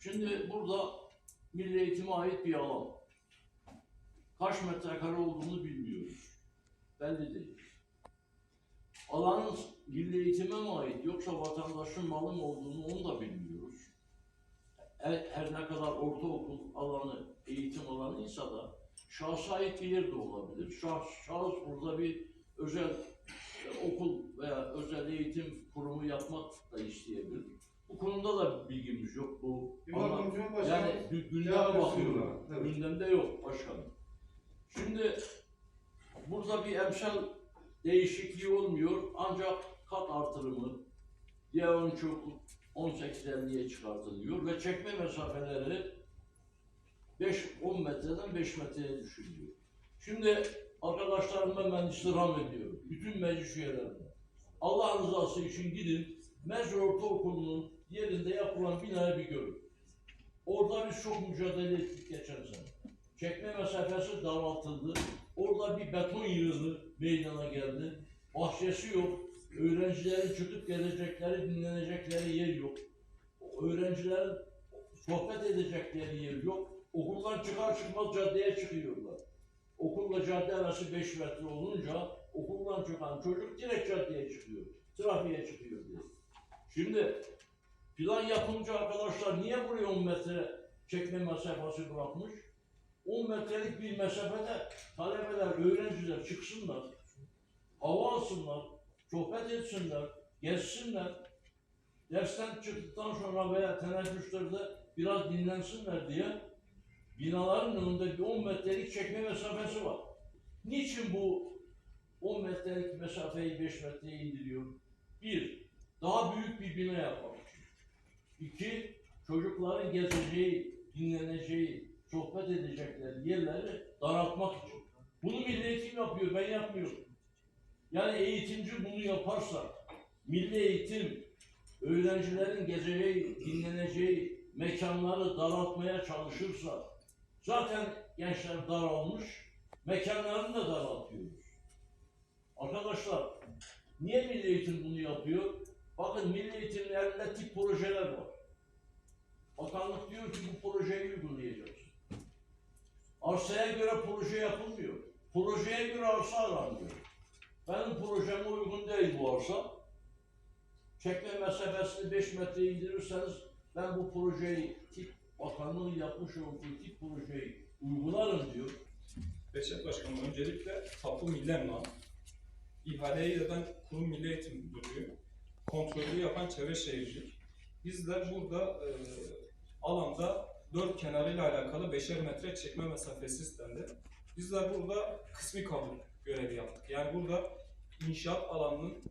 Şimdi burada milli eğitime ait bir alan. Kaç metrekare olduğunu bilmiyoruz. Belli değil. Alanın milli eğitime mi ait yoksa vatandaşın malı mı olduğunu onu da bilmiyoruz. Her, her ne kadar ortaokul alanı, eğitim alanıysa da şahsa ait bir yer de olabilir. Şahs, şahıs burada bir özel e, okul veya özel eğitim kurumu yapmak da isteyebilir. Bu konuda da bilgimiz yok. Bu İmam ana- Komisyonu Başkanı yani gü- gündeme versin bakıyorum. buna. Evet. Gündemde yok başkanım. Şimdi burada bir emsal değişikliği olmuyor ancak kat artırımı diğer 13 okul 18.50'ye çıkartılıyor ve çekme mesafeleri 5-10 metreden 5 metreye düşürülüyor. Şimdi arkadaşlarıma ben istirham ediyorum. Bütün meclis üyelerine. Allah rızası için gidin Mecra Ortaokulu'nun yerinde yapılan binayı bir görün. Orada biz çok mücadele ettik geçen sene. Çekme mesafesi daraltıldı. Orada bir beton yığını meydana geldi. Bahçesi yok. Öğrencilerin çıkıp gelecekleri, dinlenecekleri yer yok. Öğrencilerin sohbet edecekleri yer yok. Okuldan çıkar çıkmaz caddeye çıkıyorlar. Okulla cadde arası 5 metre olunca okuldan çıkan çocuk direkt caddeye çıkıyor. Trafiğe çıkıyor diye. Şimdi plan yapınca arkadaşlar niye buraya 10 metre çekme mesafesi bırakmış? 10 metrelik bir mesafede talebeler, öğrenciler çıksınlar, hava alsınlar, sohbet etsinler, gezsinler. Dersten çıktıktan sonra veya teneffüslerde biraz dinlensinler diye binaların önünde bir 10 metrelik çekme mesafesi var. Niçin bu 10 metrelik mesafeyi 5 metreye indiriyor? Bir, daha büyük bir bina için. İki, çocukların gezeceği, dinleneceği, sohbet edecekleri yerleri daraltmak için. Bunu milli eğitim yapıyor, ben yapmıyorum. Yani eğitimci bunu yaparsa, milli eğitim öğrencilerin gezeceği, dinleneceği mekanları daraltmaya çalışırsa, zaten gençler daralmış, mekanlarını da daraltıyoruz. Arkadaşlar, niye milli eğitim bunu yapıyor? Bakın milli eğitimlerinde tip projeler var. Bakanlık diyor ki bu projeyi uygulayacağız. Arsaya göre proje yapılmıyor. Projeye göre arsa aranıyor. Benim projeme uygun değil bu arsa. Çekme mesafesini 5 metre indirirseniz ben bu projeyi tip bakanlığın yapmış olduğu tip projeyi uygularım diyor. Beşer Başkanım öncelikle Tapu Milli Emlak, ihaleyi eden Kurum Milli Eğitim Müdürlüğü, kontrolü yapan Çevre Şehircilik. Bizler burada e, alanda dört kenarıyla alakalı beşer metre çekme mesafesi istendi. Bizler burada kısmi kabul görevi yaptık. Yani burada inşaat alanının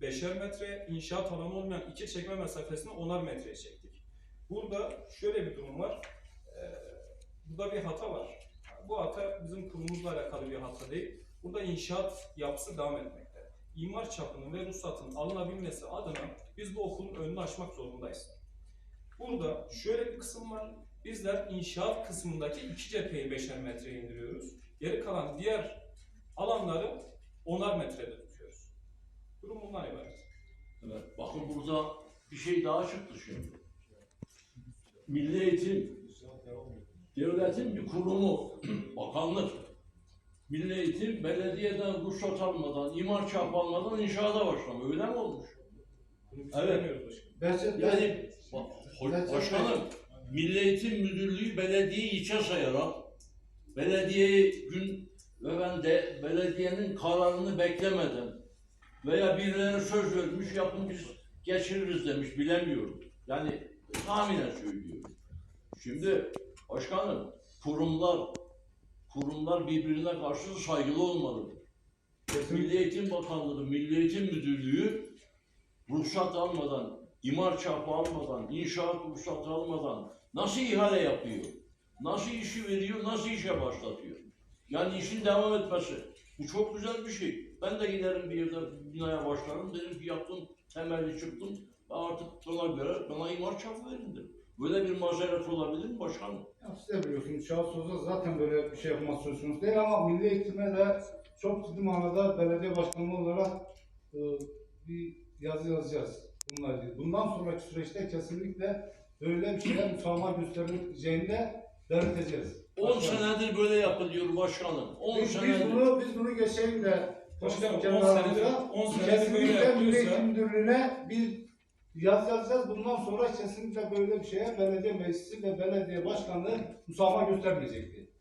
beşer metre, inşaat alanı olmayan iki çekme mesafesini onar metreye çektik. Burada şöyle bir durum var. E, burada bir hata var. Bu hata bizim kurumumuzla alakalı bir hata değil. Burada inşaat yapısı devam etmekte. İmar çapının ve ruhsatın alınabilmesi adına biz bu okulun önünü açmak zorundayız. Burada şöyle bir kısım var. Bizler inşaat kısmındaki iki cepheyi beşer metreye indiriyoruz. Geri kalan diğer alanları onar metrede tutuyoruz. Durum bundan ibaret. Evet, bakın burada bir şey daha çıktı şimdi. Milli Eğitim, devletin bir kurumu, bakanlık. Milli Eğitim, belediyeden ruhsat almadan, imar çap almadan inşaata başlama. Öyle mi olmuş? Evet. başkanım. Yani bak, başkanım, Milli Eğitim Müdürlüğü belediyeyi içe sayarak, belediyeyi gün ve ben de belediyenin kararını beklemeden veya birilerine söz vermiş yapın biz geçiririz demiş bilemiyorum. Yani tahminen söylüyorum. Şimdi başkanım kurumlar kurumlar birbirine karşı saygılı olmalıdır. Milli Eğitim Bakanlığı, Milli Eğitim Müdürlüğü ruhsat almadan, imar çapı almadan, inşaat ruhsatı almadan nasıl ihale yapıyor? Nasıl işi veriyor, nasıl işe başlatıyor? Yani işin devam etmesi. Bu çok güzel bir şey. Ben de giderim bir yerde binaya başlarım. Derim ki yaptım, temelli çıktım. Artık bana göre bana imar çapı verin derim. Böyle bir mazeret olabilir mi başkanım? Ya siz de biliyorsunuz şahıs sözde zaten böyle bir şey yapmaz söz değil ama milli eğitime de çok ciddi manada belediye başkanlığı olarak e, bir yazı yazacağız. Bunlar değil. Bundan sonraki süreçte kesinlikle böyle bir şeye müsamaha gösterileceğine davet edeceğiz. 10 senedir böyle yapılıyor başkanım. 10 Biz, biz bunu biz bunu geçelim de Başkanım, konuşalım kendi böyle Kesinlikle Milli yapıyorsa- Eğitim Müdürlüğü'ne bir Yaz yaz bundan sonra kesinlikle böyle bir şeye belediye meclisi ve belediye başkanlığı müsamaha göstermeyecekti.